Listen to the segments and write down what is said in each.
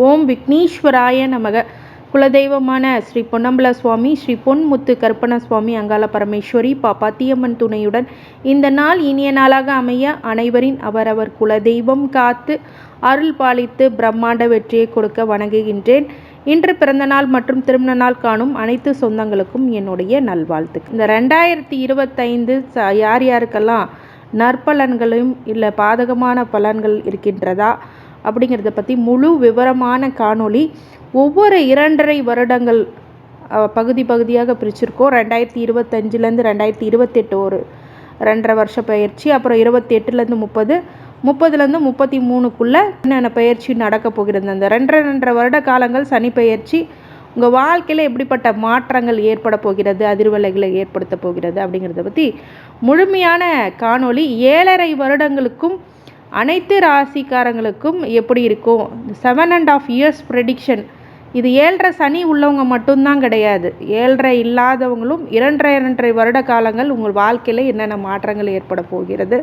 ஓம் விக்னேஸ்வராய நமக. குலதெய்வமான ஸ்ரீ பொன்னம்பல சுவாமி ஸ்ரீ பொன்முத்து கருப்பண சுவாமி அங்காள பரமேஸ்வரி பாப்பாத்தியம்மன் துணையுடன் இந்த நாள் இனிய நாளாக அமைய அனைவரின் அவரவர் குலதெய்வம் காத்து அருள் பாலித்து பிரம்மாண்ட வெற்றியை கொடுக்க வணங்குகின்றேன். இன்று பிறந்தநாள் மற்றும் திருமண நாள் காணும் அனைத்து சொந்தங்களுக்கும் என்னுடைய நல்வாழ்த்து இந்த ரெண்டாயிரத்தி இருபத்தைந்து யார் யாருக்கெல்லாம் நற்பலன்களும் இல்லை பாதகமான பலன்கள் இருக்கின்றதா? அப்படிங்கிறத பற்றி முழு விவரமான காணொளி ஒவ்வொரு இரண்டரை வருடங்கள் பகுதி பகுதியாக பிரிச்சிருக்கோம். ரெண்டாயிரத்தி இருபத்தஞ்சிலேருந்து ரெண்டாயிரத்தி இருபத்தெட்டு ஒரு ரெண்டரை வருஷ பயிற்சி அப்புறம் இருபத்தி எட்டுலேருந்து முப்பது முப்பதுலேருந்து முப்பத்தி மூணுக்குள்ளே என்னென்ன பயிற்சி நடக்க போகிறது? அந்த ரெண்டரை ரெண்டரை வருட காலங்கள் சனி பயிற்சி உங்கள் வாழ்க்கையில் எப்படிப்பட்ட மாற்றங்கள் ஏற்பட போகிறது அதிர்வலைகளை ஏற்படுத்த போகிறது அப்படிங்கிறத பற்றி முழுமையான காணொளி ஏழரை வருடங்களுக்கும் அனைத்து ராசிக்காரங்களுக்கும் எப்படி இருக்கும் seven and half years prediction இது ஏழரை சனி உள்ளவங்க மட்டும்தான் கிடையாது. ஏழரை இல்லாதவங்களும் இரண்டரை இரண்டரை வருட காலங்கள் உங்கள் வாழ்க்கையில் என்னென்ன மாற்றங்கள் ஏற்பட போகிறது.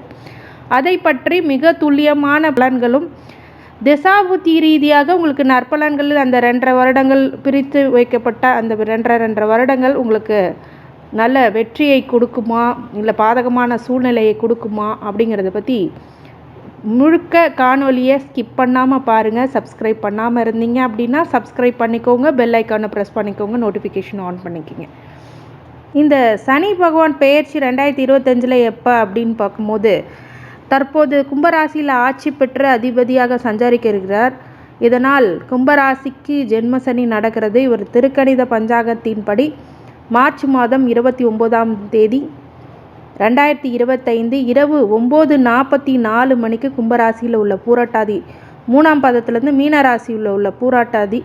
அதை பற்றி மிக துல்லியமான பலன்களும் திசாபுத்தி ரீதியாக உங்களுக்கு நற்பலன்கள் அந்த ரெண்டரை வருடங்கள் பிரித்து வைக்கப்பட்ட அந்த ரெண்டரை ரெண்டரை வருடங்கள் உங்களுக்கு நல்ல வெற்றியை கொடுக்குமா? இல்லை பாதகமான சூழ்நிலையை கொடுக்குமா? அப்படிங்கிறத பற்றி முழுக்க காணொலியை ஸ்கிப் பண்ணாமல் பாருங்கள் சப்ஸ்கிரைப் பண்ணாமல் இருந்தீங்க அப்படின்னா சப்ஸ்கிரைப் பண்ணிக்கோங்க பெல் ஐக்கானை ப்ரெஸ் பண்ணிக்கோங்க நோட்டிஃபிகேஷன் ஆன் பண்ணிக்கோங்க. இந்த சனி பகவான் பெயர்ச்சி ரெண்டாயிரத்தி இருபத்தஞ்சில் எப்போ அப்படின்னு பார்க்கும்போது தற்போது கும்பராசியில் ஆட்சி பெற்று அதிபதியாக சஞ்சாரிக்க இருக்கிறார். இதனால் கும்பராசிக்கு ஜென்ம சனி நடக்கிறது. இவர் திருக்கணித பஞ்சாங்கத்தின்படி மார்ச் மாதம் இருபத்தி ஒம்போதாம் தேதி ரெண்டாயிரத்தி இருபத்தைந்து இரவு ஒம்பது நாற்பத்தி நாலு மணிக்கு கும்பராசியில் உள்ள பூராட்டாதி. மூணாம் பாதத்திலேருந்து மீனராசியில் உள்ள பூராட்டாதி.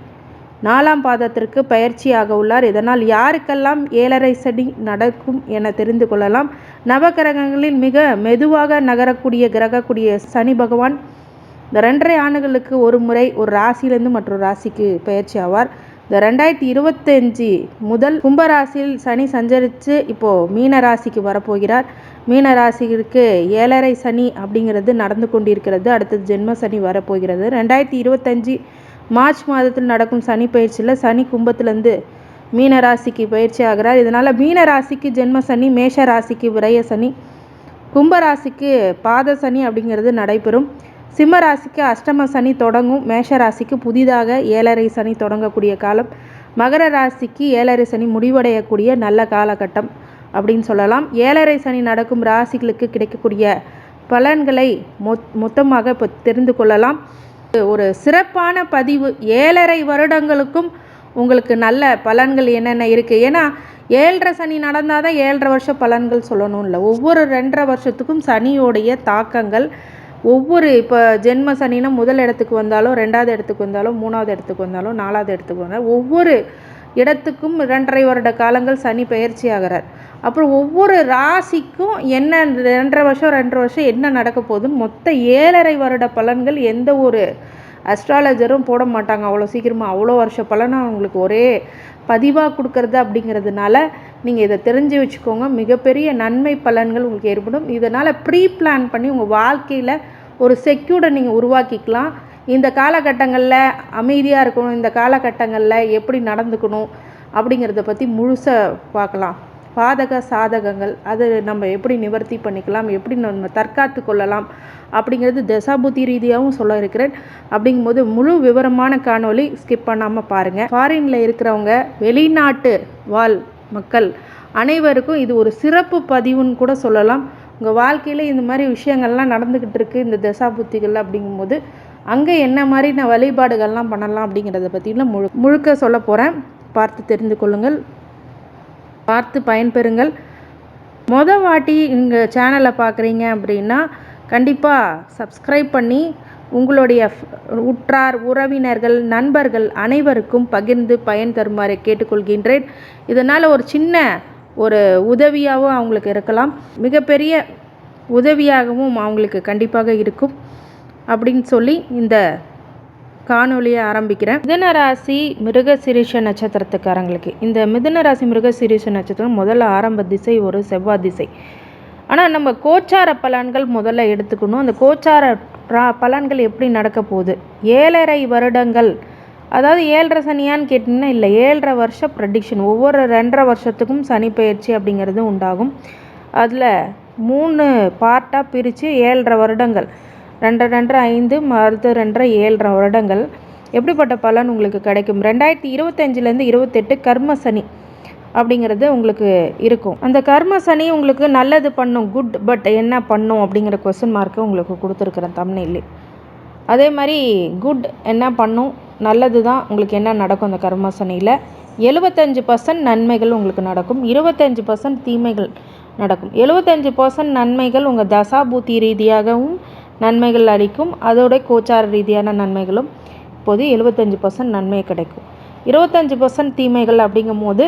நாலாம் பாதத்திற்கு பயிற்சியாக உள்ளார். இதனால் யாருக்கெல்லாம் ஏழரை சனி நடக்கும் என தெரிந்து கொள்ளலாம். நவகிரகங்களில் மிக மெதுவாக நகரக்கூடிய கிரகக்கூடிய சனி பகவான் ரெண்டரை ஆண்டுகளுக்கு ஒரு முறை ஒரு ராசியிலேருந்து மற்றொரு ராசிக்கு பயிற்சி ஆவார். இந்த ரெண்டாயிரத்தி இருபத்தஞ்சி முதல் கும்பராசியில் சனி சஞ்சரித்து இப்போது மீன ராசிக்கு வரப்போகிறார். மீன ராசிக்கு ஏழரை சனி அப்படிங்கிறது நடந்து கொண்டிருக்கிறது. அடுத்தது ஜென்ம சனி வரப்போகிறது. ரெண்டாயிரத்தி இருபத்தஞ்சி மார்ச் மாதத்தில் நடக்கும் சனி பயிற்சியில் சனி கும்பத்துலேருந்து மீன ராசிக்கு பயிற்சி ஆகிறார். இதனால் மீன ராசிக்கு ஜென்ம சனி மேஷ ராசிக்கு விரய சனி கும்பராசிக்கு பாத சனி அப்படிங்கிறது நடைபெறும். சிம்ம ராசிக்கு அஷ்டம சனி தொடங்கும். மேஷ ராசிக்கு புதிதாக ஏழரை சனி தொடங்கக்கூடிய காலம். மகர ராசிக்கு ஏழரை சனி முடிவடையக்கூடிய நல்ல காலகட்டம் அப்படின்னு சொல்லலாம். ஏழரை சனி நடக்கும் ராசிகளுக்கு கிடைக்கக்கூடிய பலன்களை மொத் மொத்தமாக இப்போ தெரிந்து கொள்ளலாம். ஒரு சிறப்பான பதிவு. ஏழரை வருடங்களுக்கும் உங்களுக்கு நல்ல பலன்கள் என்னென்ன இருக்குது ஏன்னா ஏழரை சனி நடந்தால் தான் ஏழரை வருஷம் பலன்கள் சொல்லணும் இல்லை. ஒவ்வொரு ரெண்டரை வருஷத்துக்கும் சனியோடைய தாக்கங்கள் ஒவ்வொரு இப்போ ஜென்ம சனினா முதல் இடத்துக்கு வந்தாலும் ரெண்டாவது இடத்துக்கு வந்தாலும் மூணாவது இடத்துக்கு வந்தாலும் நாலாவது இடத்துக்கு வந்தாலும் ஒவ்வொரு இடத்துக்கும் ரெண்டரை வருட காலங்கள் சனி பயிற்சி ஆகிறார். அப்புறம் ஒவ்வொரு ராசிக்கும் என்ன ரெண்டரை வருஷம் ரெண்டரை வருஷம் என்ன நடக்க போகுதுன்னு மொத்த ஏழரை வருட பலன்கள் எந்த ஒரு அஸ்ட்ராலஜரும் போட மாட்டாங்க. அவ்வளோ சீக்கிரமாக அவ்வளோ வருஷ பலனை அவங்களுக்கு ஒரே பதிவாக கொடுக்கறது அப்படிங்கிறதுனால நீங்கள் இதை தெரிஞ்சு வச்சுக்கோங்க. மிகப்பெரிய நன்மை பலன்கள் உங்களுக்கு ஏற்படும். இதனால் ப்ரீ பிளான் பண்ணி உங்கள் வாழ்க்கையில் ஒரு செக்யூர்டை நீங்கள் உருவாக்கிக்கலாம். இந்த காலகட்டங்களில் அமைதியாக இருக்கணும். இந்த காலகட்டங்களில் எப்படி நடந்துக்கணும் அப்படிங்கிறத பற்றி முழுசாக பார்க்கலாம். பாதக சாதகங்கள் அது நம்ம எப்படி நிவர்த்தி பண்ணிக்கலாம் எப்படி நம்ம தற்காத்து கொள்ளலாம் அப்படிங்கிறது தசாபுத்தி ரீதியாகவும் சொல்ல இருக்கிறேன். அப்படிங்கும்போது முழு விவரமான காணொலி ஸ்கிப் பண்ணாமல் பாருங்கள் ஃபாரினில் இருக்கிறவங்க வெளிநாட்டு வாழ் மக்கள் அனைவருக்கும் இது ஒரு சிறப்பு பதிவுன்னு கூட சொல்லலாம். உங்கள் வாழ்க்கையில் இந்த மாதிரி விஷயங்கள்லாம் நடந்துக்கிட்டு இருக்குது இந்த தசாபுத்திகள் அப்படிங்கும்போது அங்கே என்ன மாதிரி நான் வழிபாடுகள்லாம் பண்ணலாம் அப்படிங்கிறத பற்றிலாம் முழு முழுக்க சொல்ல போகிறேன் பார்த்து தெரிந்து கொள்ளுங்கள். பார்த்து பயன்பெறுங்கள். மொதல் வாட்டி இங்கே சேனலை பார்க்குறீங்க அப்படின்னா கண்டிப்பாக சப்ஸ்கிரைப் பண்ணி உங்களுடைய உற்றார் உறவினர்கள் நண்பர்கள் அனைவருக்கும் பகிர்ந்து பயன் தருமாறு கேட்டுக்கொள்கின்றேன். இதனால் ஒரு சின்ன ஒரு உதவியாகவும் அவங்களுக்கு இருக்கலாம். மிகப்பெரிய உதவியாகவும் அவங்களுக்கு கண்டிப்பாக இருக்கும். அப்படின்னு சொல்லி இந்த காணொலியை ஆரம்பிக்கிறேன். மிதன ராசி மிருகசிரீஷ நட்சத்திரத்துக்காரங்களுக்கு இந்த மிதன ராசி மிருகசிரீஷ நட்சத்திரம் முதல்ல ஆரம்ப திசை ஒரு செவ்வாய் திசை. ஆனால் நம்ம கோச்சார பலன்கள் முதல்ல எடுத்துக்கணும். அந்த கோச்சார பலன்கள் எப்படி நடக்க போகுது? ஏழரை வருடங்கள். அதாவது ஏழரை சனியான்னு கேட்டிங்கன்னா இல்லை ஏழரை வருஷ ப்ரடிக்ஷன் ஒவ்வொரு ரெண்டரை வருஷத்துக்கும் சனி பயிற்சி அப்படிங்கிறது உண்டாகும். அதில் மூணு பார்ட்டாக பிரித்து ஏழரை வருடங்கள். ரெண்டரை ரெண்டரை ஐந்து அடுத்து ரெண்டரை ஏழரை வருடங்கள். எப்படிப்பட்ட பலன் உங்களுக்கு கிடைக்கும்? ரெண்டாயிரத்தி இருபத்தஞ்சிலேருந்து இருபத்தெட்டு கர்ம சனி அப்படிங்கிறது உங்களுக்கு இருக்கும். அந்த கர்ம சனி உங்களுக்கு நல்லது பண்ணும் குட் பட் என்ன பண்ணும் அப்படிங்கிற கொஸ்டின் மார்க்கை உங்களுக்கு கொடுத்துருக்குறேன் தமிழ்லே அதே மாதிரி குட் என்ன பண்ணும் நல்லது தான் உங்களுக்கு என்ன நடக்கும் அந்த கர்ம சனியில். எழுபத்தஞ்சு பர்சன்ட் நன்மைகள் உங்களுக்கு நடக்கும் இருபத்தஞ்சு பர்சன்ட் தீமைகள் நடக்கும். எழுபத்தஞ்சு பர்சன்ட் நன்மைகள் உங்கள் தசாபூத்தி ரீதியாகவும் நன்மைகள் அளிக்கும். அதோட கோச்சார ரீதியான நன்மைகளும் இப்போது எழுபத்தஞ்சு பர்சன்ட் நன்மை கிடைக்கும். இருபத்தஞ்சு பர்சன்ட் தீமைகள் அப்படிங்கும் போது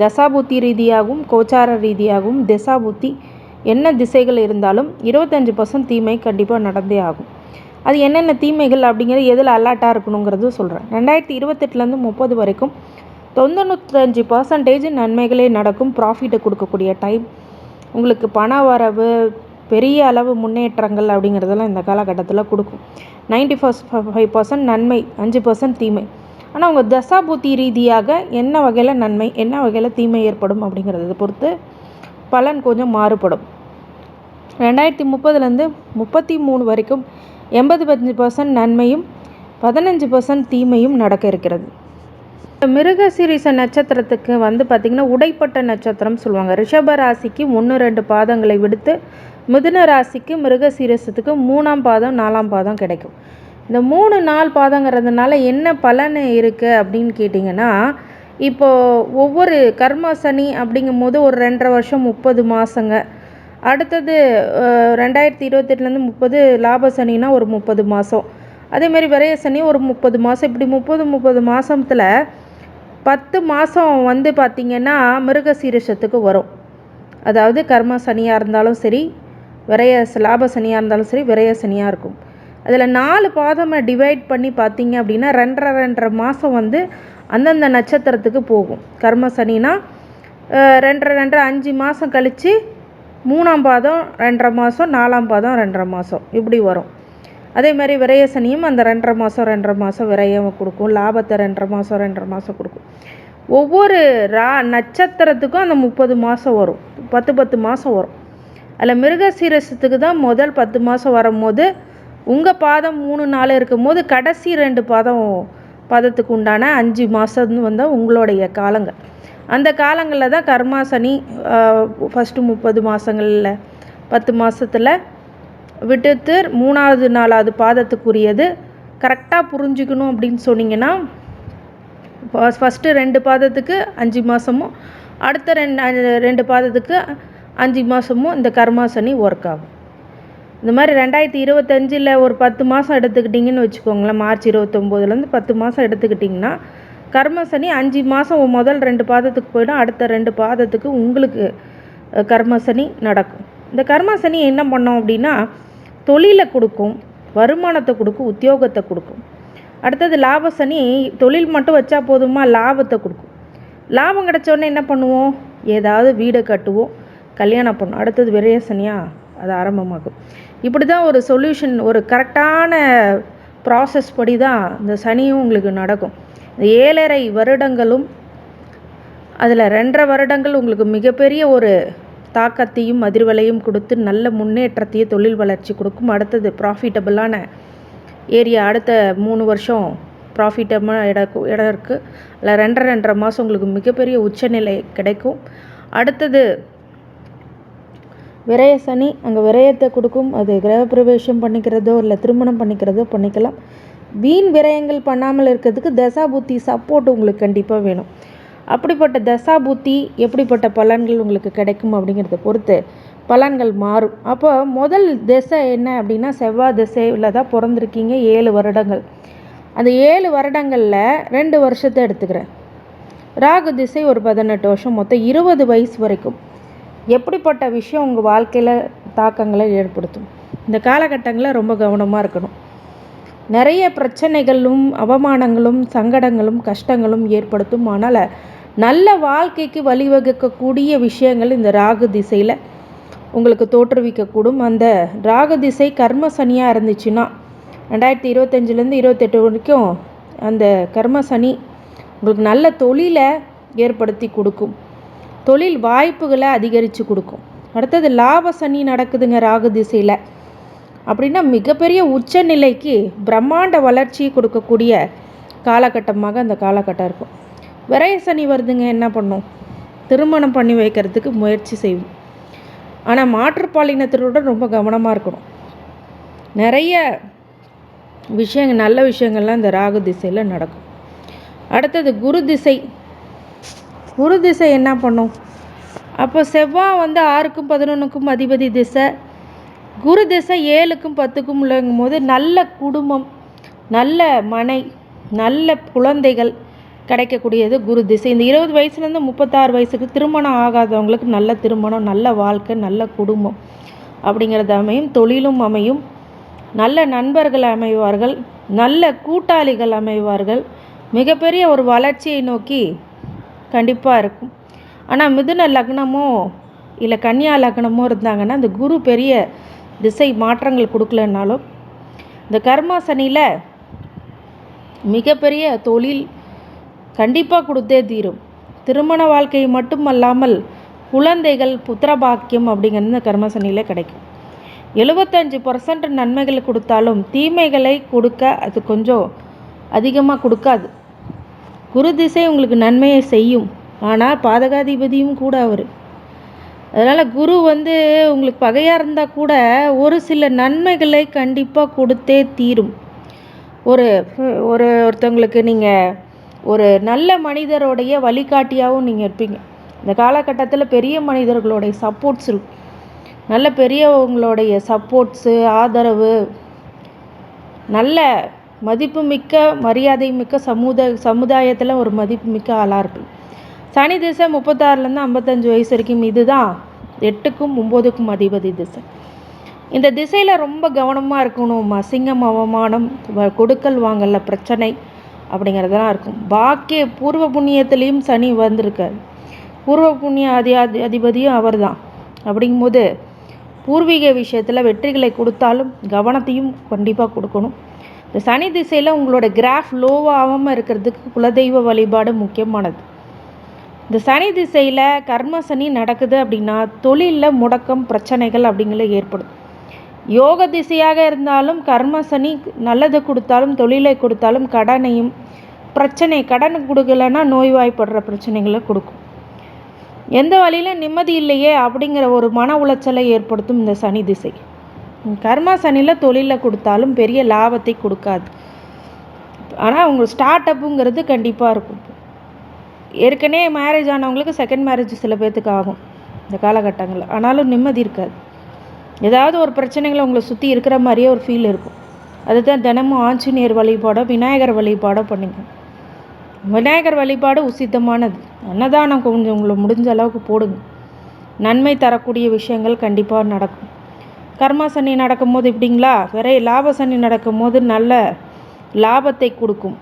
தசாபுத்தி ரீதியாகவும் கோச்சார ரீதியாகவும் திசாபுத்தி என்ன திசைகள் இருந்தாலும் இருபத்தஞ்சி பர்சன்ட் தீமை கண்டிப்பாக நடந்தே ஆகும். அது என்னென்ன தீமைகள் அப்படிங்கிறது எதில் அலர்ட்டாக இருக்கணுங்கிறது சொல்கிறேன் ரெண்டாயிரத்தி இருபத்தெட்டுலேருந்து முப்பது வரைக்கும் தொண்ணூத்தஞ்சு பர்சன்டேஜ் நன்மைகளே நடக்கும். ப்ராஃபிட்டை கொடுக்கக்கூடிய டைம் உங்களுக்கு பண வரவு பெரிய அளவு முன்னேற்றங்கள் அப்படிங்கிறதெல்லாம் இந்த காலகட்டத்தில் கொடுக்கும். நைன்டி ஃபஸ்ட் ஃபைவ் பர்சன்ட் நன்மை அஞ்சு பர்சன்ட் தீமை. ஆனால் உங்கள் தசாபூத்தி ரீதியாக என்ன வகையில் நன்மை என்ன வகையில் தீமை ஏற்படும் அப்படிங்கிறத பொறுத்து பலன் கொஞ்சம் மாறுபடும். ரெண்டாயிரத்தி முப்பதுலேருந்து முப்பத்தி மூணு வரைக்கும் எண்பது பஞ்சு பர்சன்ட் நன்மையும் பதினஞ்சு பர்சன்ட் தீமையும் நடக்க இருக்கிறது. மிருகசீரிச நட்சத்திரத்துக்கு வந்து பார்த்திங்கன்னா உடைப்பட்ட நட்சத்திரம் சொல்லுவாங்க. ரிஷப ராசிக்கு ஒன்று ரெண்டு பாதங்களை விடுத்து மிதுன ராசிக்கு மிருகசீரசத்துக்கு மூணாம் பாதம் நாலாம் பாதம் கிடைக்கும். இந்த மூணு நாள் பாதங்கிறதுனால என்ன பலன் இருக்குது அப்படின்னு கேட்டிங்கன்னா இப்போது ஒவ்வொரு கர்ம சனி அப்படிங்கும் போது ஒரு ரெண்டரை வருஷம் முப்பது மாதங்க அடுத்தது ரெண்டாயிரத்தி இருபத்தெட்டுலேருந்து முப்பது லாப சனின்னா ஒரு முப்பது மாதம் அதேமாரி விரைய சனி ஒரு முப்பது மாதம் இப்படி முப்பது முப்பது மாதத்தில் பத்து மாதம் வந்து பார்த்திங்கன்னா மிருகசீரிஷத்துக்கு வரும். அதாவது கர்ம சனியாக இருந்தாலும் சரி விரைய லாப சனியாக இருந்தாலும் சரி விரைய சனியாக இருக்கும். அதில் நாலு பாதமை டிவைட் பண்ணி பார்த்தீங்க அப்படின்னா ரெண்டரை ரெண்டரை மாதம் வந்து அந்தந்த நட்சத்திரத்துக்கு போகும். கர்ம சனினா ரெண்டரை ரெண்டரை அஞ்சு மாதம் கழித்து மூணாம் பாதம் ரெண்டரை மாதம் நாலாம் பாதம் ரெண்டரை மாதம் இப்படி வரும். அதே மாதிரி விரைய சனியும் அந்த ரெண்டரை மாதம் ரெண்டரை மாதம் விரையம் கொடுக்கும். லாபத்தை ரெண்டரை மாதம் ரெண்டரை மாதம் கொடுக்கும். ஒவ்வொரு ரா நட்சத்திரத்துக்கும் அந்த முப்பது மாதம் வரும். பத்து பத்து மாதம் வரும். அதில் மிருகசீரசத்துக்கு தான் முதல் பத்து மாதம் வரும்போது உங்கள் பாதம் மூணு நாள் இருக்கும் போது கடைசி ரெண்டு பாதம் பாதத்துக்கு உண்டான அஞ்சு மாதம் வந்து உங்களுடைய காலங்கள். அந்த காலங்களில் தான் கர்மாசனி ஃபஸ்ட்டு முப்பது மாதங்களில் பத்து மாதத்தில் விட்டுத்து மூணாவது நாலாவது பாதத்துக்குரியது கரெக்டாக புரிஞ்சுக்கணும் அப்படின்னு சொன்னீங்கன்னா ஃபஸ்ட்டு ரெண்டு பாதத்துக்கு அஞ்சு மாதமும் அடுத்த ரெண்டு ரெண்டு பாதத்துக்கு அஞ்சு மாதமும் இந்த கர்மாசனி ஒர்க் ஆகும். இந்த மாதிரி ரெண்டாயிரத்தி இருபத்தஞ்சில் ஒரு பத்து மாதம் எடுத்துக்கிட்டிங்கன்னு வச்சுக்கோங்களேன் மார்ச் இருபத்தொம்போதுலேருந்து பத்து மாதம் எடுத்துக்கிட்டிங்கன்னா கர்மசனி அஞ்சு மாதம் முதல் ரெண்டு பாதத்துக்கு போயிடும் அடுத்த ரெண்டு பாதத்துக்கு உங்களுக்கு கர்மசனி நடக்கும். இந்த கர்மசனி என்ன பண்ணோம் அப்படின்னா தொழிலை கொடுக்கும் வருமானத்தை கொடுக்கும் உத்தியோகத்தை கொடுக்கும். அடுத்தது லாபசனி தொழில் மட்டும் வச்சா போதுமா? லாபத்தை கொடுக்கும். லாபம் கிடச்சோடனே என்ன பண்ணுவோம்? ஏதாவது வீடை கட்டுவோம். கல்யாணம் பண்ணும் அடுத்தது விரைய சனியாக அது ஆரம்பமாகும். இப்படி தான் ஒரு சொல்யூஷன் ஒரு கரெக்டான ப்ராசஸ் படி தான் இந்த சனியும் உங்களுக்கு நடக்கும். இந்த ஏழரை வருடங்களும் அதில் ரெண்டரை வருடங்கள் உங்களுக்கு மிகப்பெரிய ஒரு தாக்கத்தையும் அதிர்வலையும் கொடுத்து நல்ல முன்னேற்றத்தையும் தொழில் வளர்ச்சி கொடுக்கும். அடுத்தது ப்ராஃபிட்டபிளான ஏரியா அடுத்த மூணு வருஷம் ப்ராஃபிட்டபிளான இடம் இடம் இருக்குது அதில் ரெண்டரை ரெண்டரை மாதம் உங்களுக்கு மிகப்பெரிய உச்சநிலை கிடைக்கும். அடுத்தது விரய சனி அங்கே விரயத்தை கொடுக்கும். அது கிரகப்பிரவேசம் பண்ணிக்கிறதோ இல்லை திருமணம் பண்ணிக்கிறதோ பண்ணிக்கலாம். வீண் விரயங்கள் பண்ணாமல் இருக்கிறதுக்கு தசா புத்தி சப்போர்ட் உங்களுக்கு கண்டிப்பாக வேணும். அப்படிப்பட்ட தசா புத்தி எப்படிப்பட்ட பலன்கள் உங்களுக்கு கிடைக்கும் அப்படிங்கிறத பொறுத்து பலன்கள் மாறும். அப்போ முதல் திசை என்ன அப்படின்னா செவ்வாய் திசையில் தான் பிறந்திருக்கீங்க ஏழு வருடங்கள். அந்த ஏழு வருடங்களில் ரெண்டு வருஷத்தை எடுத்துக்கிறேன். ராகு திசை ஒரு பதினெட்டு வருஷம் மொத்தம் இருபது வயசு வரைக்கும். எப்படிப்பட்ட விஷயம் உங்கள் வாழ்க்கையில் தாக்கங்களை ஏற்படுத்தும்? இந்த காலகட்டங்களில் ரொம்ப கவனமாக இருக்கணும். நிறைய பிரச்சனைகளும் அவமானங்களும் சங்கடங்களும் கஷ்டங்களும் ஏற்படுத்தும். ஆனால் நல்ல வாழ்க்கைக்கு வழிவகுக்கக்கூடிய விஷயங்கள் இந்த ராகு திசையில் உங்களுக்கு தோற்றுவிக்கக்கூடும். அந்த ராகு திசை கர்ம சனியாக இருந்துச்சுன்னா ரெண்டாயிரத்தி இருபத்தஞ்சிலேருந்து இருபத்தெட்டு வரைக்கும் அந்த கர்ம சனி உங்களுக்கு நல்ல தொழிலை ஏற்படுத்தி கொடுக்கும். தொழில் வாய்ப்புகளை அதிகரித்து கொடுக்கும். அடுத்தது லாப சனி நடக்குதுங்க ராகு திசையில். அப்படின்னா மிகப்பெரிய உச்சநிலைக்கு பிரம்மாண்ட வளர்ச்சியை கொடுக்கக்கூடிய காலகட்டமாக அந்த காலகட்டம் இருக்கும். விரய சனி வருதுங்க என்ன பண்ணும்? திருமணம் பண்ணி வைக்கிறதுக்கு முயற்சி செய்வோம் ஆனால் மாற்றுப்பாலினத்தினருடன் ரொம்ப கவனமாக இருக்கணும். நிறைய விஷயங்கள் நல்ல விஷயங்கள்லாம் இந்த ராகு திசையில் நடக்கும். அடுத்தது குரு திசை. குரு திசை என்ன பண்ணும்? அப்போ செவ்வாய் வந்து ஆறுக்கும் பதினொன்றுக்கும் அதிபதி திசை. குரு திசை ஏழுக்கும் பத்துக்கும் உள்ளங்கும் போது நல்ல குடும்பம் நல்ல மனை நல்ல குழந்தைகள் கிடைக்கக்கூடியது குரு திசை. இந்த இருபது வயசுலேருந்து முப்பத்தாறு வயசுக்கு திருமணம் ஆகாதவங்களுக்கு நல்ல திருமணம் நல்ல வாழ்க்கை நல்ல குடும்பம் அப்படிங்கிறது அமையும். தொழிலும் அமையும். நல்ல நண்பர்கள் அமைவார்கள். நல்ல கூட்டாளிகள் அமைவார்கள். மிகப்பெரிய ஒரு வளர்ச்சியை நோக்கி கண்டிப்பாக இருக்கும். ஆனால் மிதுன லக்னமோ இல்லை கன்னியா லக்னமோ இருந்தாங்கன்னா இந்த குரு பெரிய திசை மாற்றங்கள் கொடுக்கலனாலும் இந்த கர்மா சனியில் மிகப்பெரிய தொழில் கண்டிப்பாக கொடுத்தே தீரும். திருமண வாழ்க்கை மட்டுமல்லாமல் குழந்தைகள் புத்திரபாக்கியம் அப்படிங்கிறது இந்த கிடைக்கும். எழுபத்தஞ்சு பர்சன்ட் நன்மைகள் கொடுத்தாலும் தீமைகளை கொடுக்க அது கொஞ்சம் அதிகமாக கொடுக்காது. குரு திசை உங்களுக்கு நன்மையை செய்யும். ஆனால் பாதகாதிபதியும் கூட அவர். அதனால் குரு வந்து உங்களுக்கு பகையாக இருந்தால் கூட ஒரு சில நன்மைகளை கண்டிப்பாக கொடுத்தே தீரும். ஒரு ஒரு ஒருத்தவங்களுக்கு நீங்கள் ஒரு நல்ல மனிதருடைய வழிகாட்டியாகவும் நீங்கள் இருப்பீங்க. இந்த காலகட்டத்தில் பெரிய மனிதர்களுடைய சப்போர்ட்ஸ் இருக்கும் நல்ல பெரியவங்களுடைய சப்போர்ட்ஸு ஆதரவு நல்ல மதிப்புமிக்க மரியாதை மிக்க சமுத சமுதாயத்தில் ஒரு மதிப்புமிக்க ஆளாக இருப்பீங்க சனி திசை முப்பத்தாறுலேருந்து ஐம்பத்தஞ்சு வயசு வரைக்கும் இதுதான். எட்டுக்கும் ஒம்போதுக்கும் அதிபதி திசை. இந்த திசையில் ரொம்ப கவனமாக இருக்கணும். அசிங்கம் அவமானம் வ- கொடுக்கல் வாங்கல பிரச்சனை அப்படிங்கிறதெல்லாம் இருக்கும். பாக்கிய பூர்வ புண்ணியத்துலேயும் சனி வந்திருக்கார். பூர்வ புண்ணிய அதி- அதிபதியும் அவர் தான் அப்படிங்கும்போது பூர்வீக விஷயத்தில் வெற்றிகளை கொடுத்தாலும் கவனத்தையும் கண்டிப்பாக கொடுக்கணும். இந்த சனி திசையில் உங்களோட கிராஃப் லோவாகாமல் இருக்கிறதுக்கு குலதெய்வ வழிபாடு முக்கியமானது. இந்த சனி திசையில் கர்ம சனி நடக்குது அப்படின்னா தொழிலில் முடக்கம் பிரச்சனைகள் அப்படிங்கிறது ஏற்படும். யோக திசையாக இருந்தாலும் கர்ம சனி நல்லது கொடுத்தாலும் தொழிலை கொடுத்தாலும் கடனையும் பிரச்சனை கடன் கொடுக்கலன்னா நோய்வாய்ப்படுற பிரச்சனைகளை கொடுக்கும். எந்த வழியில் நிம்மதி இல்லையே அப்படிங்கிற ஒரு மன உளைச்சலை ஏற்படுத்தும் இந்த சனி திசை. கர்மா சனியில் தொழிலை கொடுத்தாலும் பெரிய லாபத்தை கொடுக்காது. ஆனால் அவங்க ஸ்டார்ட் அப்புங்கிறது கண்டிப்பாக இருக்கும். ஏற்கனவே மேரேஜ் ஆனவங்களுக்கு செகண்ட் மேரேஜ் சில பேர்த்துக்கு ஆகும் இந்த காலகட்டங்களில். ஆனாலும் நிம்மதி இருக்காது. ஏதாவது ஒரு பிரச்சனைகள் உங்களை சுற்றி இருக்கிற மாதிரியே ஒரு ஃபீல் இருக்கும். அதுதான் தினமும் ஆஞ்சநேயர் வழிபாடோ விநாயகர் வழிபாடோ பண்ணுங்க. விநாயகர் வழிபாடு உசித்தமானது. அன்னதானம் கொஞ்சம் உங்களை முடிஞ்ச அளவுக்கு போடுங்க. நன்மை தரக்கூடிய விஷயங்கள் கண்டிப்பாக நடக்கும். கர்மா சனி நடக்கும்போது இப்படிங்களா வேற லாப சனி நடக்கும்போது நல்ல லாபத்தை கொடுக்கும்.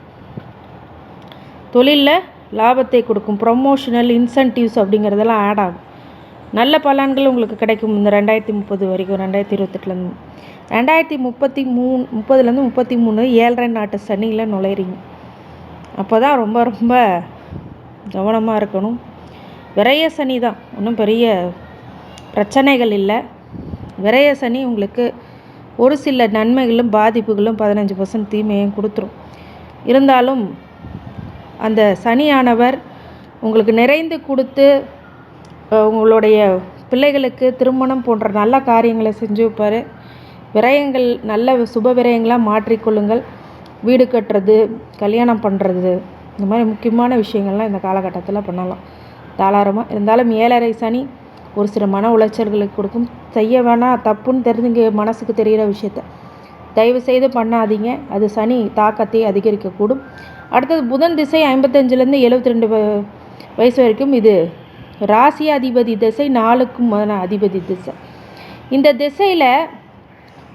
தொழிலில் லாபத்தை கொடுக்கும். ப்ரொமோஷனல் இன்சென்டிவ்ஸ் அப்படிங்கிறதெல்லாம் ஆட் ஆகும். நல்ல பலன்கள் உங்களுக்கு கிடைக்கும் இந்த ரெண்டாயிரத்தி முப்பது வரைக்கும் ரெண்டாயிரத்தி இருபத்தெட்டுலேருந்து. ரெண்டாயிரத்தி முப்பத்தி மூணு முப்பதுலேருந்து முப்பத்தி மூணு ஏழரை நாட்டு சனியில் நுழையிறீங்க. அப்போ தான் ரொம்ப ரொம்ப கவனமாக இருக்கணும். விரைய சனி தான் ஒன்றும் பெரிய பிரச்சனைகள் இல்லை. விரைய சனி உங்களுக்கு ஒரு சில நன்மைகளும் பாதிப்புகளும் பதினஞ்சு பர்சன்ட் தீமையும் கொடுத்துரும். இருந்தாலும் அந்த சனியானவர் உங்களுக்கு நிறைந்து கொடுத்து உங்களுடைய பிள்ளைகளுக்கு திருமணம் போன்ற நல்ல காரியங்களை செஞ்சு வைப்பார். விரயங்கள் நல்ல சுப விரயங்களாக மாற்றிக்கொள்ளுங்கள். வீடு கட்டுறது கல்யாணம் பண்ணுறது இந்த மாதிரி முக்கியமான விஷயங்கள்லாம் இந்த காலகட்டத்தில் பண்ணலாம். தாராளமாக இருந்தாலும் ஏழரை சனி ஒரு சில மன உளைச்சல்களுக்கு கொடுக்கும். செய்ய வேணாம் தப்புன்னு தெரிஞ்சுங்க மனசுக்கு தெரிகிற விஷயத்த. தயவு செய்து பண்ணாதீங்க. அது சனி தாக்கத்தை அதிகரிக்கக்கூடும். அடுத்தது புதன் திசை ஐம்பத்தஞ்சிலேருந்து எழுபத்தி ரெண்டு வயசு வரைக்கும் இது. ராசி அதிபதி திசை நாளுக்கும் மன அதிபதி திசை. இந்த திசையில்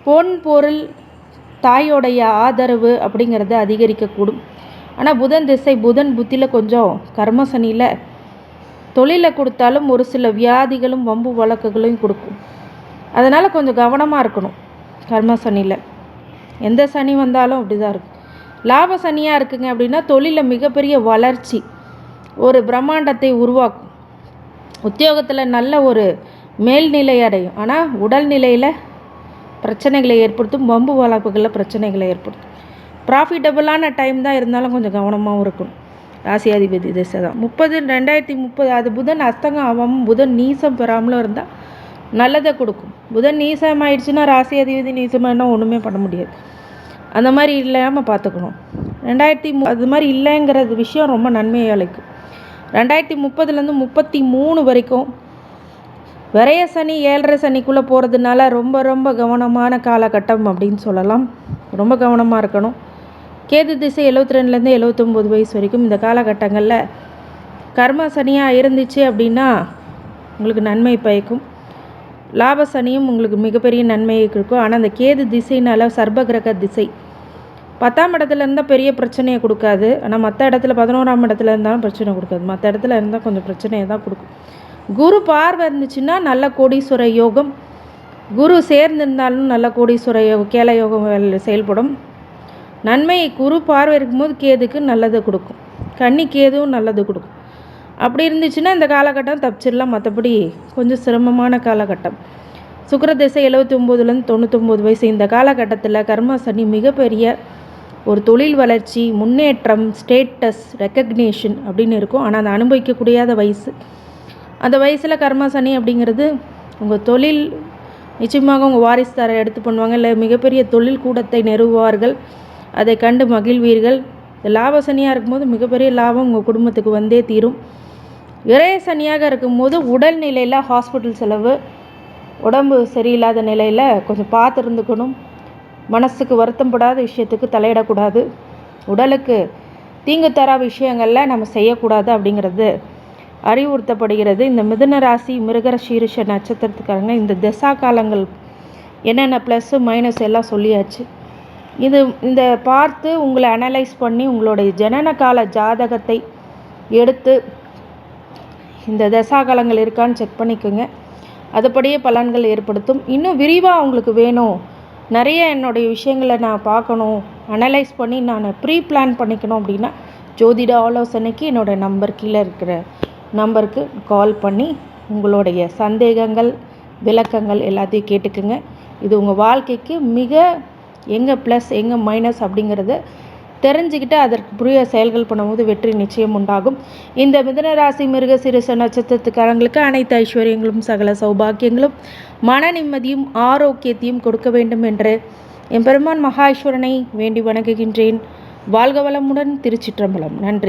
பொன் பொருள் தாயோடைய ஆதரவு அப்படிங்கிறது அதிகரிக்கக்கூடும். ஆனால் புதன் திசை புதன் புத்தியில் கொஞ்சம் கர்ம சனியில் தொழிலை கொடுத்தாலும் ஒரு சில வியாதிகளும் வம்பு வழக்குகளையும் கொடுக்கும். அதனால் கொஞ்சம் கவனமாக இருக்கணும். கர்ம சனியில். எந்த சனி வந்தாலும் அப்படி தான் இருக்கும். லாப சனியாக இருக்குங்க அப்படின்னா தொழிலில் மிகப்பெரிய வளர்ச்சி ஒரு பிரம்மாண்டத்தை உருவாக்கும். உத்தியோகத்தில் நல்ல ஒரு மேல்நிலை அடையும். ஆனால் உடல்நிலையில் பிரச்சனைகளை ஏற்படுத்தும் வம்பு வளர்ப்புகளில் பிரச்சனைகளை ஏற்படுத்தும். ப்ராஃபிட்டபுளான டைம் தான் இருந்தாலும் கொஞ்சம் கவனமாகவும் இருக்கணும். ராசியாதிபதி திசை தான். முப்பது ரெண்டாயிரத்தி முப்பது அது புதன் அஸ்தங்கம் ஆகாமல் புதன் நீசம் பெறாமலும் இருந்தால் நல்லதை கொடுக்கும். புதன் நீசம் ஆயிடுச்சுன்னா ராசியாதிபதி நீசமானா ஒன்றுமே பண்ண முடியாது. அந்த மாதிரி இல்லாமல் பார்த்துக்கணும். ரெண்டாயிரத்தி மு அது மாதிரி இல்லைங்கிறது விஷயம் ரொம்ப நன்மையை அளிக்கும். ரெண்டாயிரத்தி முப்பதுலேருந்து முப்பத்தி மூணு வரைக்கும் விரைய சனி ஏழரை சனிக்குள்ளே போகிறதுனால ரொம்ப ரொம்ப கவனமான காலகட்டம் அப்படின்னு சொல்லலாம். ரொம்ப கவனமாக இருக்கணும். கேது திசை எழுபத்தி ரெண்டுலேருந்து எழுபத்தொம்போது வயசு வரைக்கும் இந்த காலகட்டங்களில் கர்ம சனியாக இருந்துச்சு அப்படின்னா உங்களுக்கு நன்மை பயக்கும். லாப சனியும் உங்களுக்கு மிகப்பெரிய நன்மையை இருக்கும் ஆனால் அந்த கேது திசைனால சர்பகிரக திசை. பத்தாம் இடத்துல இருந்தால் பெரிய பிரச்சனையை கொடுக்காது. ஆனால் மற்ற இடத்துல பதினோராம் இடத்துல இருந்தாலும் பிரச்சனை கொடுக்காது. மற்ற இடத்துல இருந்தால் கொஞ்சம் பிரச்சனையை தான் கொடுக்கும். குரு பார்வை இருந்துச்சுன்னா நல்ல கோடீஸ்வர யோகம். குரு சேர்ந்திருந்தாலும் நல்ல கோடீஸ்வர யோகம் கேல யோகம் செயல்படும். நன்மை குரு பார்வை இருக்கும்போது கேதுக்கு நல்லது கொடுக்கும். கன்னி கேதுவும் நல்லது கொடுக்கும். அப்படி இருந்துச்சுன்னா இந்த காலகட்டம் தப்பிச்சிடலாம். மற்றபடி கொஞ்சம் சிரமமான காலகட்டம். சுக்கர திசை எழுபத்தி ஒம்போதுலேருந்து தொண்ணூத்தொம்பது வயசு இந்த காலகட்டத்தில் கர்மா சனி மிகப்பெரிய ஒரு தொழில் வளர்ச்சி முன்னேற்றம் ஸ்டேட்டஸ் ரெக்கக்னேஷன் அப்படின்னு இருக்கும். ஆனால் அதை அனுபவிக்கக்கூடியாத வயசு. அந்த வயசில் கர்மா சனி அப்படிங்கிறது உங்கள் தொழில் நிச்சயமாக உங்கள் வாரிசுதாரை எடுத்து பண்ணுவாங்க. இல்லை மிகப்பெரிய தொழில் கூடத்தை நிறுவுவார்கள். அதை கண்டு மகிழ்வீர்கள். லாப சனியாக இருக்கும்போது மிகப்பெரிய லாபம் உங்கள் குடும்பத்துக்கு வந்தே தீரும். விரய சனியாக இருக்கும்போது உடல்நிலையில் ஹாஸ்பிட்டல் செலவு உடம்பு சரியில்லாத நிலையில் கொஞ்சம் பார்த்து இருந்துக்கணும். மனசுக்கு வருத்தப்படாத விஷயத்துக்கு தலையிடக்கூடாது. உடலுக்கு தீங்கு தரா விஷயங்களில் நம்ம செய்யக்கூடாது அப்படிங்கிறது அறிவுறுத்தப்படுகிறது. இந்த மிதுன ராசி மிருகர சீரிஷ நட்சத்திரத்துக்காரங்க இந்த திசா காலங்கள் என்னென்ன ப்ளஸ்ஸு மைனஸ் எல்லாம் சொல்லியாச்சு. இது இந்த பார்த்து உங்களை அனலைஸ் பண்ணி உங்களுடைய ஜனன கால ஜாதகத்தை எடுத்து இந்த தசாகாலங்கள் இருக்கான்னு செக் பண்ணிக்கோங்க. அதுபடியே பலன்கள் ஏற்படுத்தும். இன்னும் விரிவாக உங்களுக்கு வேணும். நிறைய என்னுடைய விஷயங்களை நான் பார்க்கணும். அனலைஸ் பண்ணி நான் ப்ரீ பிளான் பண்ணிக்கணும் அப்படின்னா ஜோதிட ஆலோசனைக்கு என்னோடய நம்பர் கீழே இருக்கிற நம்பருக்கு கால் பண்ணி உங்களுடைய சந்தேகங்கள் விளக்கங்கள் எல்லாத்தையும் கேட்டுக்குங்க. இது உங்கள் வாழ்க்கைக்கு மிக எங்கே ப்ளஸ் எங்கே மைனஸ் அப்படிங்கிறத தெரிஞ்சுக்கிட்டு அதற்கு புரிய செயல்கள் பண்ணும்போது வெற்றி நிச்சயம் உண்டாகும். இந்த மிதனராசி மிருக சிறுச நட்சத்திரத்துக்காரங்களுக்கு அனைத்து ஐஸ்வர்யங்களும் சகல சௌபாக்கியங்களும் மன நிம்மதியும் ஆரோக்கியத்தையும் கொடுக்க வேண்டும் என்று எம்பெருமான் மகாஈஸ்வரனை வேண்டி வணங்குகின்றேன். வாழ்க வளமுடன் திருச்சிற்றம்பலம். நன்றி.